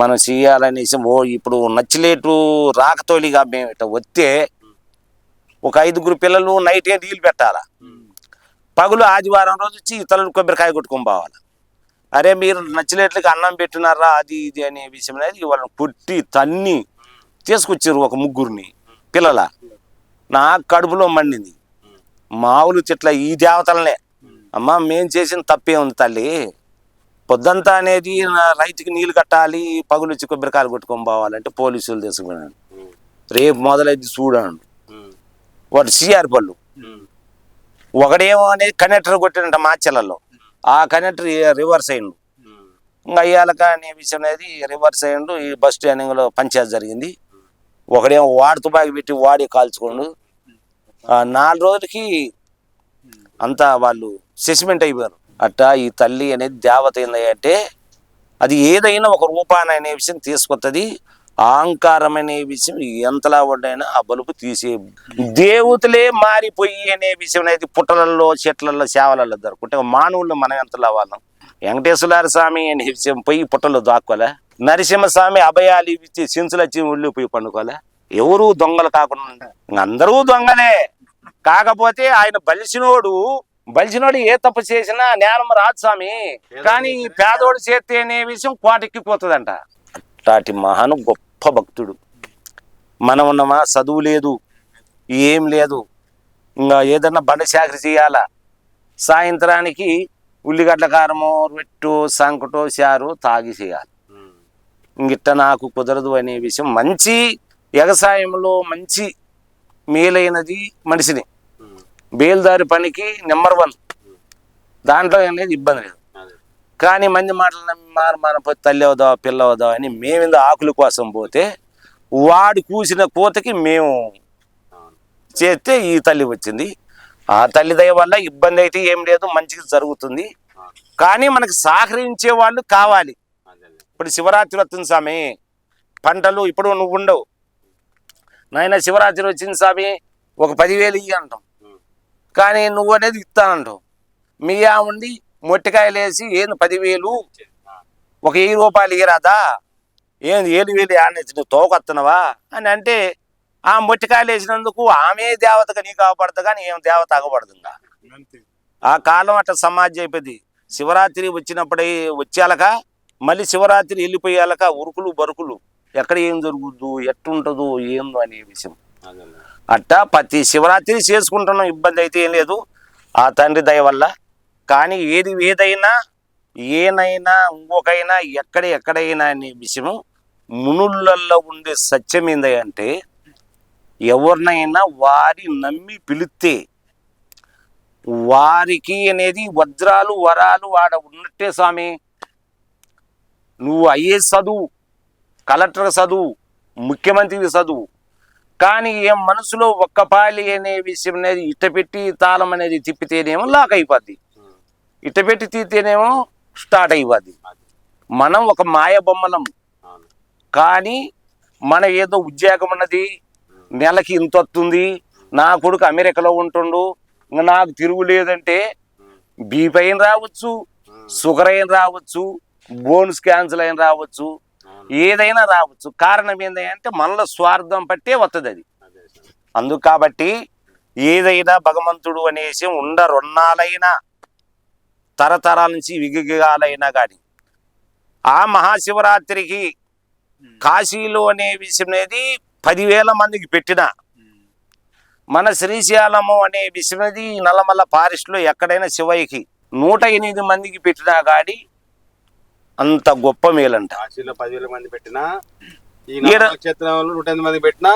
మనం చేయాలనేసి ఓ ఇప్పుడు నచ్చలేటు రాకతోలిగా మేము ఇట్లా వస్తే ఒక ఐదుగురు పిల్లలు నైటే నీళ్ళు పెట్టాలా. పగులు ఆదివారం రోజు వచ్చి ఇతరులు కొబ్బరికాయ కొట్టుకొని పోవాలి. అరే మీరు నచ్చిలేట్లకి అన్నం పెట్టినారా అది ఇది అనే విషయం అనేది వాళ్ళని కొట్టి తన్ని తీసుకొచ్చారు ఒక ముగ్గురిని పిల్లల. నా కడుపులో మండింది. మామూలు చెట్ల ఈ దేవతలనే. అమ్మ మేం చేసిన తప్పే ఉంది తల్లి. పొద్దంతా అనేది రైతుకి నీళ్ళు కట్టాలి పగులు వచ్చి కొబ్బరికాయలు కొట్టుకొని పోవాలంటే పోలీసులు తీసుకున్నాను రేపు మొదలైంది చూడండి. వాడు సిఆర్ పళ్ళు. ఒకడేమో అనేది కనెక్టర్ కొట్టినంట మార్చెలలో ఆ కనెక్టర్ రివర్స్ అయ్యిండు. ఇంకా అయ్యాలక అనే విషయం అనేది రివర్స్ అయ్యిండు. ఈ బస్ స్టాండింగ్లో పంచాయతీ జరిగింది. ఒకడేమో వాడు తుపాకి పెట్టి వాడి కాల్చుకోండు. నాలుగు రోజులకి అంతా వాళ్ళు సెసిమెంట్ అయిపోయారు. అట్టా ఈ తల్లి అనేది దేవత ఏంది అంటే అది ఏదైనా ఒక రూపాన్ని అనే విషయం తీసుకొస్తుంది అహంకారం అనే విషయం ఎంతలా ఉండైనా ఆ బలుపు తీసే దేవతలే మారిపోయి అనే విషయం అనేది పుట్టలలో చెట్లలో సేవలలో దొరుకుంటే మానవుల్లో మనం ఎంతలా వాళ్ళం? వెంకటేశ్వర స్వామి అనే విషయం పోయి పుట్టలో దాక్కోలే నరసింహ స్వామి అభయాలు ఇచ్చి సించులు వచ్చి ఒళ్ళు పోయి పండుకోలే ఎవరు దొంగలు కాకుండా అందరూ దొంగలే. కాకపోతే ఆయన బలిసినోడు బలిసినోడు ఏ తప్పు చేసినా నేరం రాదు స్వామి. కానీ ఈ పేదోడు చేస్తే అనే విషయం కోటెక్కిపోతుందంట అట్లాంటి మహాను గొప్ప భక్తుడు. మనం ఉన్నమా? చదువు లేదు. ఏం లేదు. ఇంకా ఏదన్నా బండ చాకరి చేయాలా? సాయంత్రానికి ఉల్లిగడ్డ కారము రొట్టు సంకటో చారు తాగి చేయాలి. ఇంగిట్ట నాకు కుదరదు అనే విషయం మంచి వ్యవసాయంలో మంచి మేలైనది మనిషిని. బేల్దారి పనికి నెంబర్ వన్. దాంట్లో అనేది ఇబ్బంది లేదు. కానీ మంది మాటలు మార అవుదా పిల్ల అవుదా అని మేమింద ఆకుల కోసం పోతే వాడు కూసిన కోతకి మేము చేస్తే ఈ తల్లి వచ్చింది. ఆ తల్లి దయ వల్ల ఇబ్బంది అయితే ఏం లేదు మంచిగా జరుగుతుంది. కానీ మనకి సహకరించే వాళ్ళు కావాలి. ఇప్పుడు శివరాత్రి వస్తుంది స్వామి పంటలు ఇప్పుడు నువ్వు ఉండవు. నాయన శివరాత్రి వచ్చింది స్వామి ఒక పదివేలు ఇయ్యి అంటాం. కానీ నువ్వు అనేది ఇస్తానంటావు. మీ ఉండి మొట్టికాయలు వేసి ఏంది పదివేలు? ఒక వెయ్యి రూపాయలు ఇయ్యరాదా? ఏంది ఏడు వేలు ఆనేసి నువ్వు తోకొస్తున్నావా అని అంటే ఆ మొట్టికాయలు వేసినందుకు ఆమె దేవతగా నీకు అవపడదు కానీ ఏం దేవత అగపడుతుందా ఆ కాలం అట్లా సమాజం అయిపోయింది. శివరాత్రి వచ్చినప్పుడే వచ్చేయాలక మళ్ళీ శివరాత్రి వెళ్ళిపోయాలక ఉరుకులు బరుకులు. ఎక్కడ ఏం జరుగుద్దు ఎట్టుంటుందో ఏందో అనే విషయం. అట్టా ప్రతి శివరాత్రి చేసుకుంటున్నాం ఇబ్బంది అయితే ఏం లేదు. ఆ తండ్రి దయ వల్ల. కానీ ఏది ఏదైనా ఏనైనా ఇంకొకైనా ఎక్కడ ఎక్కడైనా అనే విషయం మునులలో ఉండే సత్యం ఏందంటే ఎవరినైనా వారి నమ్మి పిలిస్తే వారికి అనేది వజ్రాలు వరాలు వాడ ఉన్నట్టే స్వామి. నువ్వు ఐఏఎస్ చదువు కలెక్టర్ చదువు ముఖ్యమంత్రి చదువు కానీ ఏం మనసులో ఒక్క పాలి అనే విషయం అనేది ఇట్ట పెట్టి తాళం అనేది తిప్పితేనేమో లాక్ అయిపోద్ది. ఇట్ట పెట్టి తీతేనేమో స్టార్ట్ అయిపోద్ది. మనం ఒక మాయ బొమ్మలం. కానీ మన ఏదో ఉద్యోగం ఉన్నది నెలకి ఇంత వస్తుంది నా కొడుకు అమెరికాలో ఉంటుండు ఇంకా నాకు తిరుగు లేదంటే బీపీ అయిన రావచ్చు షుగర్ అయిన రావచ్చు బోన్స్ క్యాన్సర్ అయిన రావచ్చు ఏదైనా రావచ్చు. కారణం ఏంటంటే మనలో స్వార్థం పట్టే వస్తుంది అది. అందుకు కాబట్టి ఏదైనా భగవంతుడు అనేసి ఉండ రొన్నాలైనా తరతరాల నుంచి విగిగాలైనా కానీ ఆ మహాశివరాత్రికి కాశీలో అనే విషయం అనేది పదివేల మందికి పెట్టిన మన శ్రీశైలము అనే విషయం అనేది నల్లమల్ల ఫారెస్ట్లో ఎక్కడైనా శివయ్యకి నూట ఎనిమిది మందికి పెట్టినా కానీ అంత గొప్ప మేలంట. కాశీలో పదివేల మంది పెట్టినా ఈ ఈడ- నల్లమల క్షేత్రంలో నూట ఎనిమిది మంది పెట్టినా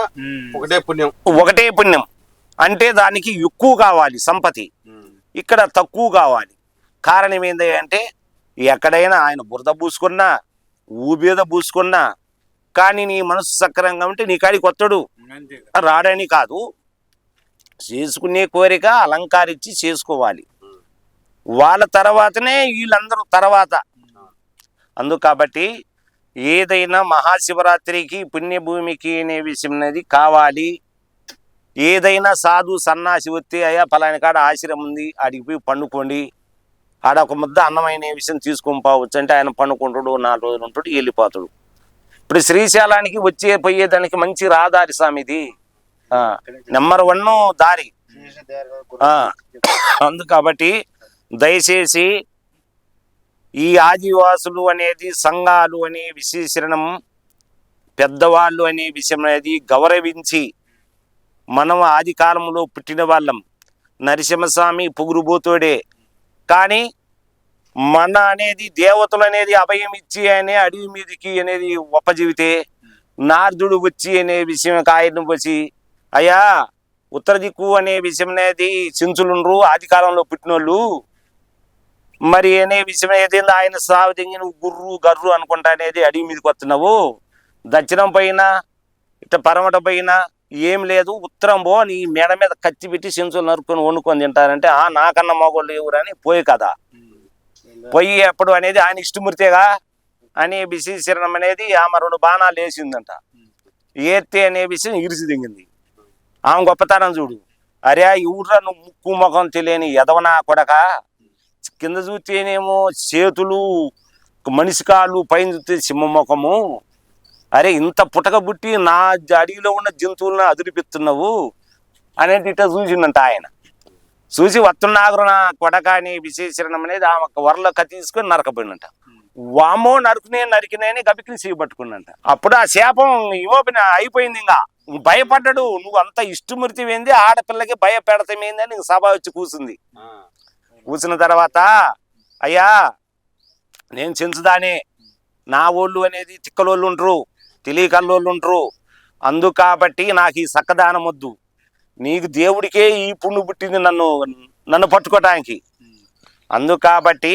ఒకటే పుణ్యం. ఒకటే పుణ్యం. అంటే దానికి ఎక్కువ కావాలి సంపతి. ఇక్కడ తక్కువ కావాలి. కారణం ఏంది అంటే ఎక్కడైనా ఆయన బురద పూసుకున్నా ఊబేద పూసుకున్నా కానీ నీ మనసు సక్రంగా ఉంటే నీ కాడికి కొత్తడు రాడని కాదు. చేసుకునే కోరిక అలంకారించి చేసుకోవాలి. వాళ్ళ తర్వాతనే వీళ్ళందరూ తర్వాత అందుకాబట్టి ఏదైనా మహాశివరాత్రికి పుణ్యభూమికి అనే విషయం అనేది కావాలి. ఏదైనా సాధు సన్నాసి వస్తే అయ్యా పలాని కాడ ఆశ్రమం ఉంది ఆడికి పోయి పండుకోండి. ఆడ ఒక ముద్ద అన్నమైన విషయం తీసుకొని పోవచ్చు. అంటే ఆయన పండుకుంటాడు నాలుగు రోజులు ఉంటాడు వెళ్ళిపోతాడు. ఇప్పుడు శ్రీశైలానికి వచ్చే పోయేదానికి మంచి రాదారి స్వామి ఇది నెంబర్ వన్ దారి. అందు కాబట్టి దయచేసి ఈ ఆదివాసులు అనేది సంఘాలు అనే విశేషణం పెద్దవాళ్ళు అనే విషయం అనేది గౌరవించి మనం ఆది కాలంలో పుట్టిన వాళ్ళం. నరసింహస్వామి పొగురుబోతోడే. కానీ మన అనేది దేవతలు అనేది అభయం ఇచ్చి అనే అడవి మీదకి అనేది ఒప్పజీవితే నారదుడు వచ్చి అనే విషయం ఆయన వచ్చి అయ్యా ఉత్తర దిక్కు అనే విషయం అనేది చించులుండ్రు ఆది కాలంలో పుట్టినోళ్ళు. మరి అనే విషయం ఏదైంది ఆయన సాగు తెంగి నువ్వు గుర్రు గర్రు అనుకుంటా అనేది అడవి మీదకి వస్తున్నావు. దక్షిణం పైన ఇట్ట పరమట పైన ఏం లేదు. ఉత్తరం పో నీ మేడ మీద కత్తి పెట్టి చించులు నరుక్కొని వండుకొని తింటారంటే ఆ నాకన్నా మగోళ్ళు ఎవరని పోయి కదా పొయ్యి ఎప్పుడు అనేది ఆయన ఇష్టమూర్తిగా అని విశేషరణం అనేది ఆమె రెండు బాణాలు వేసిందంట. ఏర్తే అనే విషయం ఇరిసి దింగింది. ఆమె గొప్పతనం చూడు. అరే ఎవడ్రా నువ్వు ముక్కు ముఖం తెలియని ఎదవనా కొడక? కింద చూస్తేనేమో చేతులు మనిషి కాళ్ళు పైన చూస్తే సింహముఖము. అరే ఇంత పుటకబుట్టి నా అడవిలో ఉన్న జంతువులను అదిరిపిస్తున్నావు అనేది ఇట్లా చూసిందంట ఆయన. చూసి వస్తున్నాగరు కొడకాని విశేషణం అనేది ఆమె వరలో కత్తి తీసుకొని నరకపోయినంట వామో నరుకునే నరికినాయని గబికిని చేయబట్టుకున్నంట అప్పుడు ఆ శాపం ఇవ్వబిన అయిపోయింది ఇంకా. భయపడ్డాడు నువ్వు అంత ఇష్టమూర్తివేంది ఆడపిల్లకి భయపెడతామేంది అని సభ వచ్చి కూర్చుంది కూర్చున్న తర్వాత అయ్యా నేను చెంచుదానే. నా ఓళ్ళు అనేది తిక్కలోళ్ళు ఉంటారు తెలియకల్లోళ్ళు ఉంటారు అందు కాబట్టి నాకు ఈ సక్కదానం వద్దు నీకు దేవుడికే ఈ పుణ్డు పుట్టింది నన్ను నన్ను పట్టుకోవటానికి అందు కాబట్టి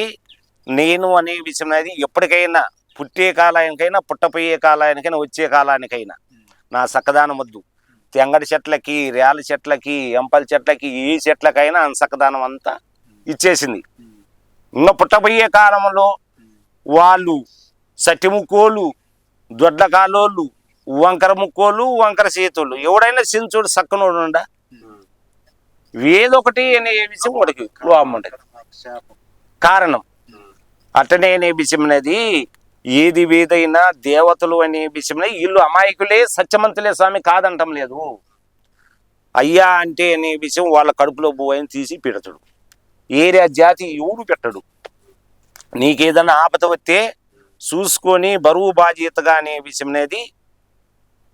నేను అనే విషయం అనేది ఎప్పటికైనా పుట్టే కాలానికైనా పుట్టపోయే కాలానికైనా వచ్చే కాలానికైనా నా సక్కదానం వద్దు తెంగడి చెట్లకి రేల చెట్లకి ఎంపల చెట్లకి ఏ చెట్లకైనా చక్కదానం సక్కదానం అంతా ఇచ్చేసింది. ఇంకా పుట్టబోయే కాలంలో వాళ్ళు సట్టి దొడ్ల కాలోళ్ళు వంకర ముక్కోళ్ళు వంకర చేతులు ఎవడైనా సించుడు సక్కనోడు ఉండా. ఏదొకటి అనే విషయం వాడికి లోపం ఉంటుంది. కారణం. అట్టనే అనే విషయం అనేది ఏది ఏదైనా దేవతలు అనే విషయం వీళ్ళు అమాయకులే సత్యమంతులే స్వామి కాదంటం లేదు. అయ్యా అంటే అనే విషయం వాళ్ళ కడుపులో పోయని తీసి పెడతాడు. ఏరియా జాతి ఎవడు పెట్టడు. నీకేదన్నా ఆపద వస్తే చూసుకొని బరువు బాధ్యతగా అనే విషయం అనేది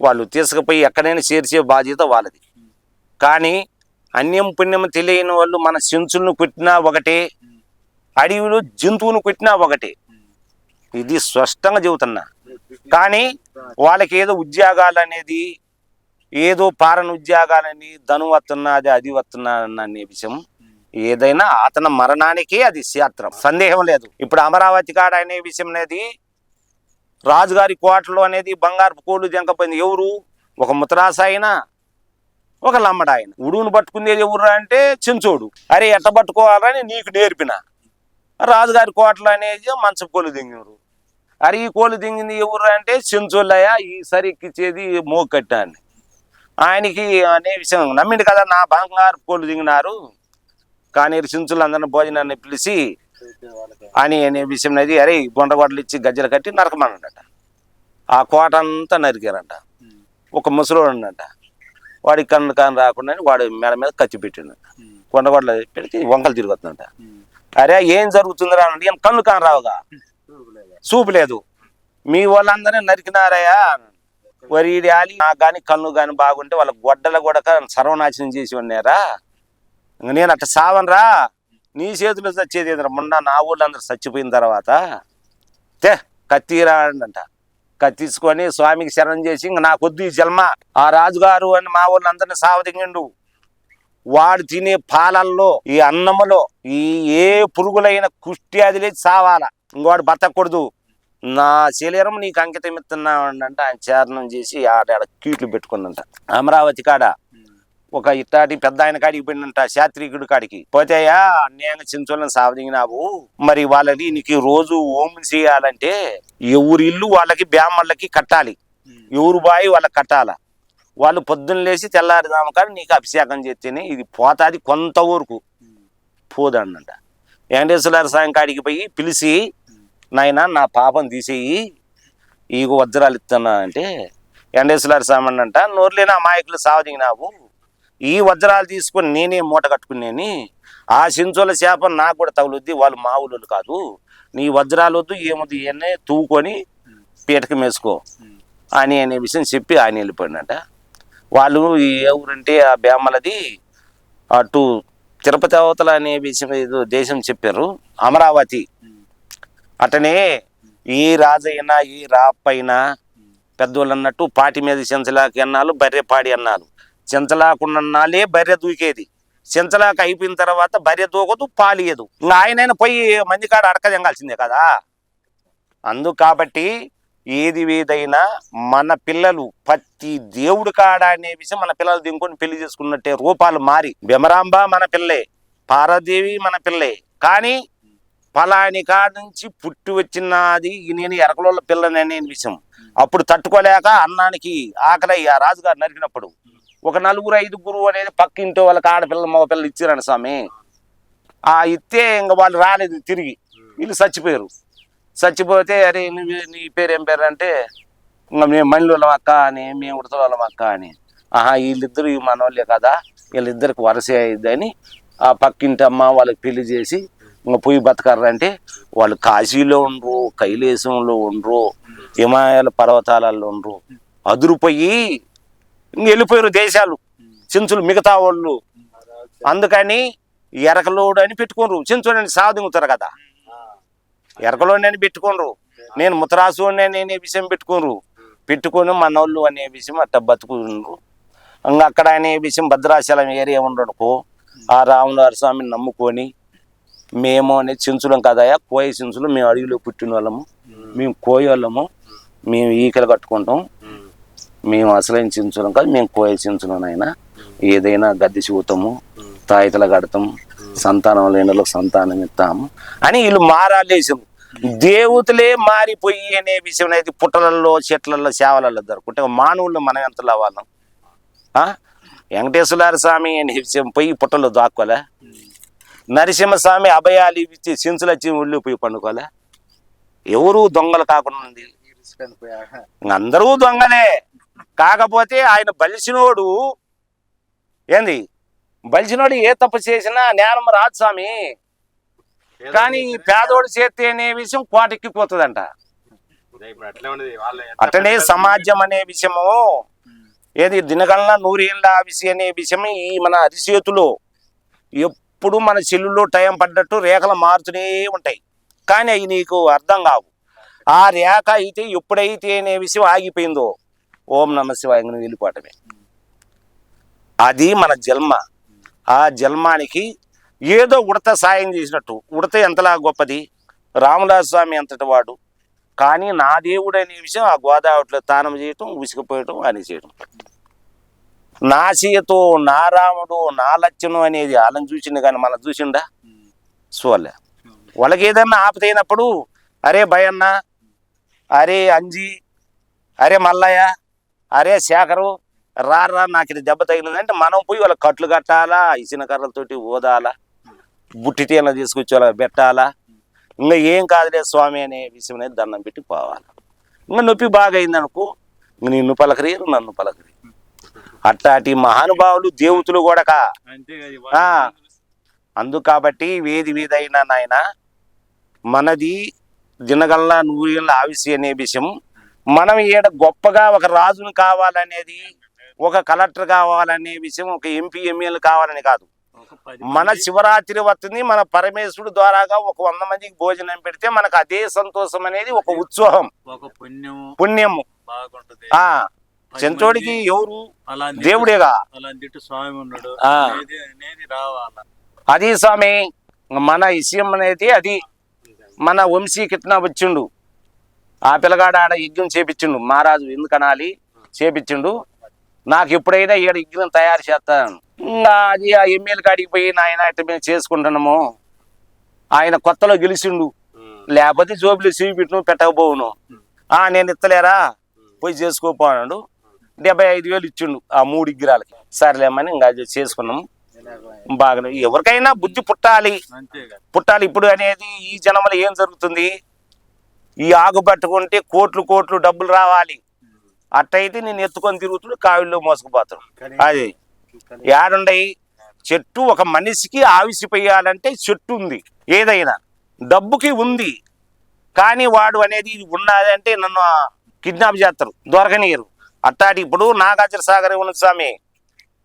వాళ్ళు తీసుకుపోయి ఎక్కడైనా చేర్చే బాధ్యత వాళ్ళది. కానీ అన్యం పుణ్యం తెలియని వాళ్ళు మన చెంచులను కొట్టినా ఒకటే అడవిలో జంతువును కొట్టినా ఒకటే. ఇది స్పష్టంగా చెబుతున్నా. కానీ వాళ్ళకి ఏదో ఉద్యోగాలు అనేది ఏదో పారణ ఉద్యోగాలని ధను వస్తున్నది అది వస్తున్నా అనే విషయం ఏదైనా అతని మరణానికి అది శాస్త్రం. సందేహం లేదు. ఇప్పుడు అమరావతి కాడ అనే విషయం అనేది రాజుగారి కోటలో అనేది బంగారు కోళ్ళు జంకపోయింది. ఎవరు? ఒక ముతరాస అయినా ఒక లంబడ ఆయన. ఉడువును పట్టుకునేది ఎవరు అంటే చెంచోడు. అరే ఎట్ట పట్టుకోవాలని నీకు నేర్పిన. రాజుగారి కోటలు అనేది మంచపు కోళ్ళు దింగినారు. అరే ఈ కోళ్ళు దింగింది ఎవరు అంటే చెంచోళ్ళయ్యా ఈ సరిక్కిచ్చేది మోకట్ట అని ఆయనకి అనే విషయం నమ్మిండు కదా నా బంగారు కోళ్ళు దిగినారు. కానీ చించులు అందరిని భోజనాన్ని పిలిచి అని అనే విషయం అనేది అరే బొండగొడ్లు ఇచ్చి గజ్జలు కట్టి నరకమన్నాడట. ఆ కోట అంతా నరికారంట. ఒక ముసలోడు ఉన్నట వాడికి కన్ను కాని రాకుండా వాడు మేడ మీద కత్తి పెట్టిండు. కొండగొడ్ల పెడితే వంకలు తిరుగుతుందంట. అరే ఏం జరుగుతుందిరా అంటే ఏం కన్ను కాని రావుగా? చూపు లేదు. మీ వాళ్ళందరినీ నరికినారయ్యా. వరి ఆలి నాకు కానీ కన్ను కానీ బాగుంటే వాళ్ళ గొడ్డల కూడా సర్వనాశనం చేసి ఉన్నారా? ఇంక నేను అట్ట సావనరా నీ చేతిలో చచ్చేది ఏంద్రా? మొన్న నా ఊళ్ళందరూ చచ్చిపోయిన తర్వాత. తే కత్తిరా అంట కత్తిసుకొని స్వామికి శరణం చేసి ఇంక నా కొద్ది జన్మ. ఆ రాజుగారు అని మా ఊళ్ళందరినీ సావదింగిండు వాడు తినే పాలల్లో ఈ అన్నములో ఈ ఏ పురుగులైన కుష్టి అది లేదు సావాల. ఇంకోడు బతకూడదు. నా శరీరం నీకు అంకితం ఇస్తున్నా అంటే ఆయన చారణం చేసి ఆడ కీట్లు పెట్టుకుందంట. అమరావతి కాడ ఒక ఇట్టాటి పెద్ద ఆయన కాడికి పోయిందంట శాత్రికుడి కాడికి. పోతాయా అన్యాయంగా చించోళ్ళని సావదిగినావు. మరి వాళ్ళని నీకు రోజు ఓం చేయాలంటే ఎవరి ఇల్లు వాళ్ళకి బ్రాహ్మణులకి కట్టాలి. ఎవరు బాయి వాళ్ళకి కట్టాల? వాళ్ళు పొద్దున్న లేచి తెల్లారిదాము కానీ నీకు అభిషేకం చేస్తేనే ఇది పోతాది కొంత వరకు పోదండంట వెంకటేశ్వర స్వామి కాడికి పోయి పిలిచి నాయన నా పాపం తీసేయి. ఈ వజ్రాలు ఇస్తున్నా అంటే ఎండేశ్వర స్వామి అంట నోరులేని అమాయకులు సావదిగినావు. ఈ వజ్రాలు తీసుకొని నేనే మూట కట్టుకునేని ఆ సించుల చేప నాకు కూడా తగులుద్ది వాళ్ళు మా ఊళ్ళు కాదు. నీ వజ్రాలు వద్దు ఏమొద్దు ఇవన్నీ తూకొని పీటకం వేసుకో అని అనే విషయం చెప్పి ఆయన వెళ్ళిపోయినట వాళ్ళు ఎవరంటే ఆ బేమలది అటు తిరుపతి అవతల అనే విషయం ఏదో దేశం చెప్పారు అమరావతి. అటనే ఈ రాజైనా ఈ రాపైనా పెద్దోళ్ళు అన్నట్టు పాటి మీద చెంచలాకి అన్నారు బర్రెపాడి అన్నారు చెంచలాకున్నాలే బర్రె దూకేది. చెంచలాక అయిపోయిన తర్వాత బర్రె దూకదు పాలియదు ఇంకా ఆయనైనా పోయి మంది కాడ అడక తెంగాల్సిందే కదా. అందు కాబట్టి ఏది ఏదైనా మన పిల్లలు ప్రతి దేవుడు కాడ అనే విషయం మన పిల్లలు దింకొని పెళ్ళి చేసుకున్నట్టే రూపాలు మారి. భీమరాంబ మన పిల్లే పార్వదేవి మన పిల్లే. కానీ పలాని కాడ నుంచి పుట్టి వచ్చినది నేను ఎరకలోళ్ళ పిల్లని అనే విషయం. అప్పుడు తట్టుకోలేక అన్నానికి ఆకలి ఆ రాజుగారు నరికినప్పుడు. ఒక నలుగురు ఐదుగురు అనేది పక్కింటో వాళ్ళకి ఆడపిల్ల మగ పిల్లలు ఇచ్చారని స్వామి. ఆ ఇస్తే ఇంక వాళ్ళు రాలేదు తిరిగి. వీళ్ళు చచ్చిపోయారు. చచ్చిపోతే అరే నువ్వు నీ పేరు ఏం పేరు అంటే ఇంకా మేము మణిలోళ్ళం అక్క అని మేము ఉడతలోళ్ళం అక్క అని. ఆహా వీళ్ళిద్దరు ఈ మనోళ్ళే కదా వీళ్ళిద్దరికి వరసే అయ్యిద్దని ఆ పక్కింటి అమ్మ వాళ్ళకి పెళ్ళి చేసి ఇంకా పోయి బతకారంటే వాళ్ళు కాశీలో ఉండరు కైలేశంలో ఉండరు హిమాలయ పర్వతాలలో ఉండరు. అదురుపోయి ఇంక వెళ్ళిపోయారు దేశాలు. చించులు మిగతా వాళ్ళు. అందుకని ఎరకలోడు అని పెట్టుకోరు చించుడు అని సాధింగుతారు కదా. ఎరకలోని అని పెట్టుకోరు నేను ముతరాసు అనే విషయం పెట్టుకోరు పెట్టుకొని మనోళ్ళు అనే విషయం అట్ట బతుకున్నారు ఇంకా అక్కడ అనే విషయం భద్రాచలం ఏరియా ఉండనుకో ఆ రాములారి స్వామిని నమ్ముకొని మేము అనే చించులం కదయా కోయ చించులు మేము అడవిలో పుట్టిన వాళ్ళము మేము కోయోళ్ళము మేము ఈకలు కట్టుకుంటాం. మేము అసలైన చించులం కాదు మేము కోయ చించులం అయినా. ఏదైనా గద్దె చూతాము తాయితల కడతాము సంతానం లేని సంతానం ఇస్తాము. అని వీళ్ళు మారాలేసాము దేవతలే మారిపోయి అనే విషయం అనేది పుట్టలలో చెట్లలో సేవలలో దొరుకుంటే మానవుళ్ళు మనం ఎంత లేవాళ్ళం ఆ? వెంకటేశ్వర స్వామి అనే విషయం పోయి పుట్టలో దాక్కోలే. నరసింహస్వామి అభయాలు ఇచ్చి సించులు వచ్చి ఒళ్ళు పోయి పండుకోలే. ఎవరు దొంగలు కాకుండా ఉంది అందరూ దొంగలే. కాకపోతే ఆయన బలిసినోడు. ఏంది? బలిసినోడు ఏ తప్పు చేసినా నేరం రాదు స్వామి. కానీ పేదోడు చేస్తే అనే విషయం కోటెక్కిపోతుందంట. ఇప్పుడు అట్లే ఉన్నది. వాళ్ళ అట్టనే సమాజం అనే విషయము ఏది దినగలన నూరేళ్ళ విషయం అనే విషయం ఈ మన అరిచేతులో ఎప్పుడు మన చెల్లులో టైం పడ్డట్టు రేఖలు మారుతూనే ఉంటాయి. కానీ అవి నీకు అర్థం కావు. ఆ రేఖ అయితే ఎప్పుడైతే అనే విషయం ఆగిపోయిందో ఓం నమ శివాయ వెళ్ళిపోవటమే అది మన జన్మ. ఆ జన్మానికి ఏదో ఉడత సాయం చేసినట్టు. ఉడత ఎంతలా గొప్పది? రామదాస్ స్వామి అంతటి వాడు. కానీ నా దేవుడు అనే విషయం ఆ గోదావరిలో తానం చేయటం ఉసిగిపోయటం అని చేయటం నా సీయతో నా రాముడు నా లక్ష్యను అనేది వాళ్ళని చూసిండు కానీ మనం చూసిండా? చూడలే. వాళ్ళకి ఏదన్నా ఆపతైనప్పుడు అరే భయన్న అరే అంజి అరే మల్లయ్య అరే శేఖరు రారా నాకు ఇది దెబ్బ తగిలింది అంటే మనం పోయి వాళ్ళ కట్లు కట్టాలా ఇసిన కర్రలతోటి ఓదాలా బుట్టిటీల తీసుకొచ్చి వాళ్ళకి పెట్టాలా. ఇంకా ఏం కాదులే స్వామి అనే విషయం అనేది దండం పెట్టి పోవాలి. ఇంకా నొప్పి బాగా అయిందనుకో నిన్ను పలకరీరు నన్ను పలకరి అట్లాంటి మహానుభావులు దేవతలు కూడా అందు కాబట్టి వేది వేదైనా నాయన మనది దినగల్ల నూరిగల్ల ఆవిసి అనే విషయం మనం ఈడ గొప్పగా ఒక రాజును కావాలనేది ఒక కలెక్టర్ కావాలనే విషయం ఒక ఎంపీ ఎమ్మెల్యే కావాలని కాదు. మన శివరాత్రి వస్తుంది మన పరమేశ్వరుడు ద్వారాగా ఒక వంద మందికి భోజనం పెడితే మనకు అదే సంతోషం అనేది ఒక పుణ్యం పుణ్యము. బాగుంటది. ఆ చెంచోడికి ఎవరు? దేవుడేగా? అది స్వామి మన విషయం అనేది అది. మన వంశీ కిట్న వచ్చిండు. ఆ పిల్లగాడ ఆడ యజ్ఞం చేపించిండు. మహారాజు ఎందుకు అనాలి? చేపించిండు. నాకు ఎప్పుడైనా ఈడ యజ్ఞం తయారు చేస్తాను. ఇంకా అది ఆ ఎమ్మెల్యే కాడికి పోయి నాయన మేము చేసుకుంటున్నాము. ఆయన కొత్తలో గెలిచిండు. లేకపోతే జోబులు చూపిట్ను పెట్టకపోవును. ఆ నేను ఇత్తలేరా? పోయి చేసుకోపోనాడు. డెబ్బై ఐదు వేలు ఇచ్చిండు ఆ మూడు విగ్రహాలకి. సరేలేమని ఇంకా చేసుకున్నాము. బాగా ఎవరికైనా బుద్ధి పుట్టాలి. పుట్టాలి. ఇప్పుడు అనేది ఈ జన్మలో ఏం జరుగుతుంది? ఈ ఆకు పట్టుకుంటే కోట్లు కోట్లు డబ్బులు రావాలి. అట్టయితే నేను ఎత్తుకొని తిరుగుతుడు కావిల్లో మోసుకుపోతాడు. అది. ఏడుండయి చెట్టు ఒక మనిషికి ఆవిసిపోయాలంటే చెట్టు ఉంది ఏదైనా. డబ్బుకి ఉంది. కానీ వాడు అనేది ఉన్నది అంటే నన్ను కిడ్నాప్ చేస్తారు దొరకనీయరు. అట్టాటి ఇప్పుడు నాగార్జున సాగర్ స్వామి.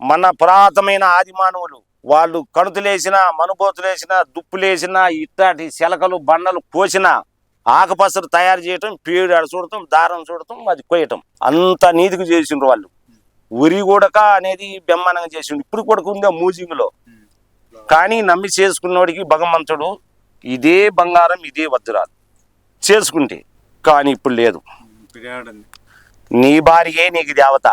మన పురాతనమైన ఆది మానవులు వాళ్ళు కణుతులేసిన మనుబోతులేసిన దుప్పులేసిన ఇట్లాంటి శలకలు బండలు కోసిన ఆకుపసరు తయారు చేయటం పేడు ఆడ చూడటం దారం చూడటం అది కొయ్యటం. అంత నీతికి చేసిండ్రు వాళ్ళు. ఉరి కూడక అనేది బెమ్మనంగా చేసిండు. ఇప్పుడు కూడా ఉంది ఆ మ్యూజియంలో కానీ నమ్మి చేసుకున్నోడికి భగవంతుడు ఇదే బంగారం ఇదే వజ్రాలు. చేసుకుంటే. కానీ ఇప్పుడు లేదు. నీ భార్యే నీకు దేవత.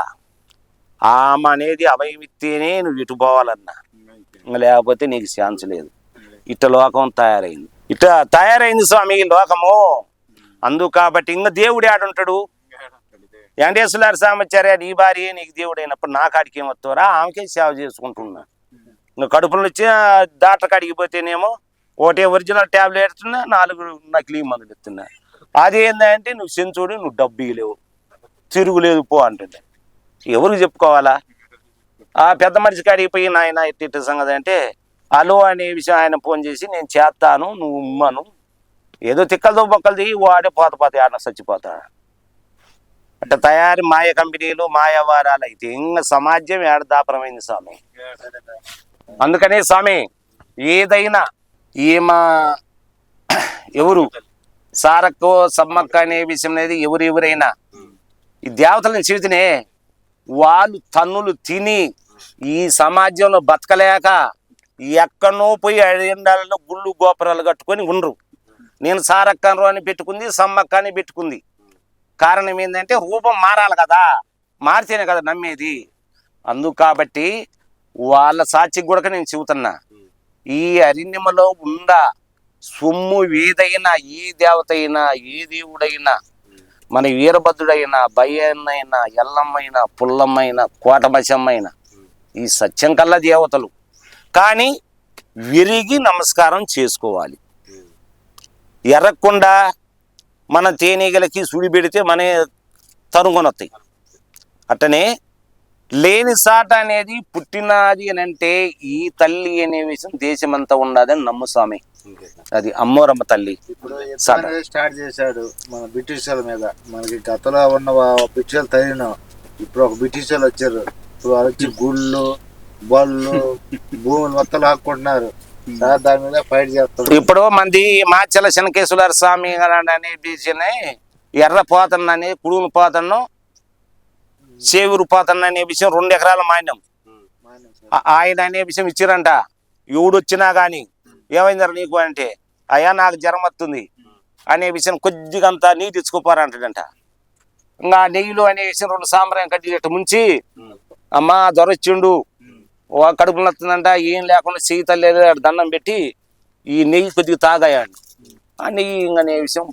ఆమె అనేది అవయవిత్తేనే నువ్వు ఇటు పోవాలన్నా. లేకపోతే నీకు ఛాన్స్ లేదు. ఇట్ట లోకం తయారైంది. ఇట్ట తయారైంది స్వామి ఈ లోకము. అందుకు కాబట్టి ఇంకా దేవుడు ఆడుంటాడు వెంకటేశ్వర సామచార్య నీ భార్య నీకు దేవుడు అయినప్పుడు నా కాడికి ఏమొస్తారా ఆమెకే సేవ చేసుకుంటున్నా. ఇంకా కడుపులో వచ్చి డాక్టర్ కాడికి పోతేనేమో ఒకటే ఒరిజినల్ ట్యాబ్లెట్ ఇస్తున్నా నాలుగు నకిలీ మందులు ఇస్తున్నా అది ఏంటంటే నువ్వు సెంచుడు నువ్వు డబ్బు ఇవ్వలేవు తిరుగులేదు పో అంటుండే ఎవరికి చెప్పుకోవాలా? ఆ పెద్ద మనిషి కాడికి పోయి నాయన ఇట్టి ఇట్టి సంగతి అంటే హలో అనే విషయం ఆయన ఫోన్ చేసి నేను చేస్తాను నువ్వు ఉమ్మను. ఏదో తిక్కలతో దిగి వాడే పోత పోత ఆడ చచ్చిపోతా. అంటే తయారీ మాయ కంపెనీలు మాయవారాలు అయితే ఇంకా సమాజం ఏడ దాపరమైంది స్వామి. అందుకనే స్వామి ఏదైనా ఈమె ఎవరు సారక్కో సమ్మక్క అనే విషయం అనేది ఎవరు ఎవరైనా ఈ దేవతలను చెబితేనే వాళ్ళు తన్నులు తిని ఈ సమాజంలో బతకలేక ఎక్కడనో పోయి ఎండాలలో గుళ్ళు గోపురాలు కట్టుకొని ఉండరు. నేను సారక్కను అని పెట్టుకుంది సమ్మక్క అని పెట్టుకుంది. కారణం ఏంటంటే రూపం మారాలి కదా. మారితేనే కదా నమ్మేది. అందు కాబట్టి వాళ్ళ సాక్షి కూడా నేను చెబుతున్నా ఈ అరణ్యములో ఉండ సొమ్ము ఏదైనా ఏ దేవత అయినా ఏ దేవుడైనా మన వీరభద్రుడైనా భయ్యన్నైనా ఎల్లమ్మైనా పుల్లమ్మైనా కోటమశమ్మైనా ఈ సత్యం కల్లా దేవతలు. కానీ విరిగి నమస్కారం చేసుకోవాలి. ఎర్రకుండా మన తేనీగలకి సుడి పెడితే మన తరుకొని వస్తాయి అట్టనే లేని సాట అనేది పుట్టినది అని అంటే ఈ తల్లి అనే విషయం దేశమంతా ఉన్నదని నమ్ము స్వామి. అది అమ్మోరమ్మ తల్లి స్టార్ట్ చేశాడు మన బ్రిటిషర్ల మీద. మనకి గతంలో ఉన్న బ్రిటిషర్లు తగిన ఇప్పుడు ఒక బ్రిటిషర్లు వచ్చారు. ఇప్పుడు వాళ్ళు వచ్చి గుళ్ళు బళ్ళు భూములు మొత్తం లాక్కుంటున్నారు. సార్ దాని మీద ఫైట్ చేస్తారు ఇప్పుడు మంది మాచల శనకేశ్వర స్వామి అనే విషయనే ఎర్ర పోతన్న అనే కుడుములు పోతన్ను చేవురు పోతన్న అనే విషయం రెండు ఎకరాల మాన్యం ఆయన అనే విషయం ఇచ్చిరంట. ఎవడు వచ్చినా కానీ ఏమైందరు నీకు అంటే అయ్యా నాకు జ్వరం వస్తుంది అనే విషయం కొద్దిగా అంతా నీటి ఇచ్చుకోపోరంటాడంట ఇంకా నెయ్యిలో అనే విషయం రెండు సాంబ్రాయం కట్టి ముంచి అమ్మా ఓ కడుపు నొత్తుందంట ఏం లేకుండా సీత లేదు దండం పెట్టి ఈ నెయ్యి కొద్దిగా తాగాయండి ఆ నెయ్యి ఇంకా విషయం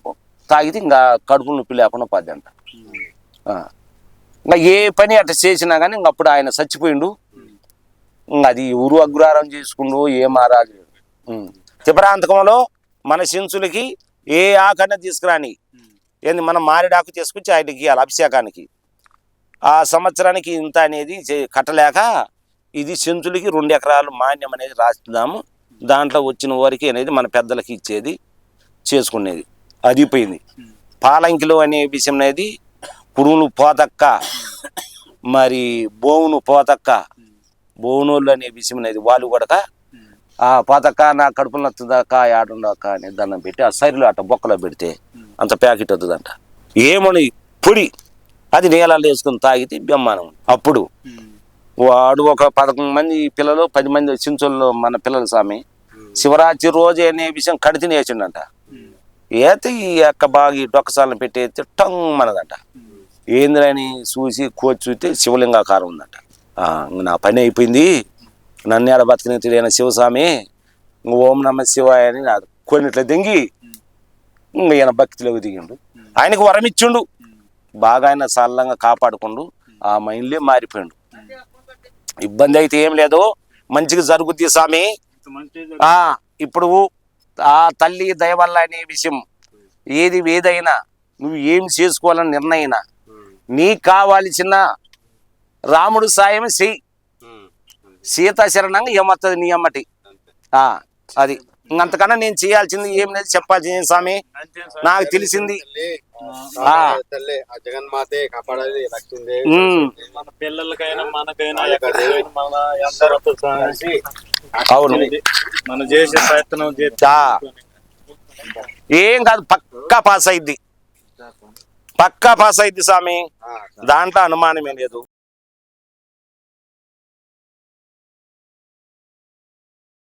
తాగితే ఇంకా కడుపు నొప్పి లేకుండా పద్దంట. ఆ. ఇంకా ఏ పని అట్లా చేసినా కానీ ఇంక అప్పుడు ఆయన చచ్చిపోయిండు. ఇంకా అది ఊరు అగ్రహారం చేసుకుండు ఏ మారాజు తిపరాంతకంలో మన శింసులకి ఏ ఆకన్నా తీసుకురాని ఏంది మనం మారిడాకు తీసుకొచ్చి ఆయనకి ఇవ్వాలి అభిషేకానికి. ఆ సంవత్సరానికి ఇంత అనేది చే- కట్టలేక ఇది సెంచులకి రెండు ఎకరాలు మాన్యం అనేది రాస్తున్నాము. దాంట్లో వచ్చిన వారికి అనేది మన పెద్దలకి ఇచ్చేది చేసుకునేది. అది పోయింది. పాలంకిలో అనే విషయం అనేది పురుగులు పోతక్క మరి బోవును పోతక్క బోవునోళ్ళు అనే విషయం అనేది వాళ్ళు కూడా ఆ పోతక్క నా కడుపులో నచ్చుదాక ఆడుందాక అని దండం పెట్టి ఆ సైరులో అట్ట బొక్కలో పెడితే అంత ప్యాకెట్ వద్దుదంట. ఏమని పొడి అది నీళ్ళలో వేసుకుని తాగితే బ్రహ్మానం అప్పుడు వాడు ఒక పదకొండు మంది పిల్లలు పది మంది చించోళ్ళు మన పిల్లలు స్వామి. శివరాత్రి రోజు అనే విషయం కడితిని వేసిండంట ఏతే ఈ యొక్క బాగా ఈ డొక్కసాలను పెట్టి ఎత్తే టంగ్ మనదంట. ఏంద్రని చూసి కోచి చూస్తే శివలింగాకారం ఉందంట. నా పని అయిపోయింది. నన్ను ఎడ బతికిన తెలియని శివస్వామి ఓం నమ శివాయ అని నా కొన్నిట్ల దింగి ఇంక ఈయన భక్తిలోకి దిగిండు. ఆయనకు వరం ఇచ్చిండు. బాగా ఆయన సల్లంగా కాపాడుకుండు. ఆ మైండ్లే మారిపోయిండు. ఇబ్బంది అయితే ఏం లేదు. మంచిగా జరుగుద్ది స్వామి. ఇప్పుడు ఆ తల్లి దయ వల్ల అనే విషయం. ఏది ఏదైనా నువ్వు ఏం చేసుకోవాలని నిర్ణయినా? నీకు కావాల్సిన రాముడు సాయం చెయ్యి. సీతా శరణంగా ఏమత్తది నీ అమ్మటి? ఆ, అది. ఇంకంతకన్నా నేను చేయాల్సింది ఏం లేదు చెప్పాల్సింది స్వామి. నాకు తెలిసింది. తల్లి ఆ. తల్లి ఆ. జగన్మాతే కాపాడాలి లక్ష్మీదేవి ఉమ్, మన పిల్లలకైనా మనకైనా ఎక్కడికైనా మన అందరితో కలిసి అవును. మనం చేసే ప్రయత్నం ఏం కాదు పక్కా పాస్ అయింది పక్కా పాస్ అయింది స్వామి. దాంట్లో అనుమానమే లేదు.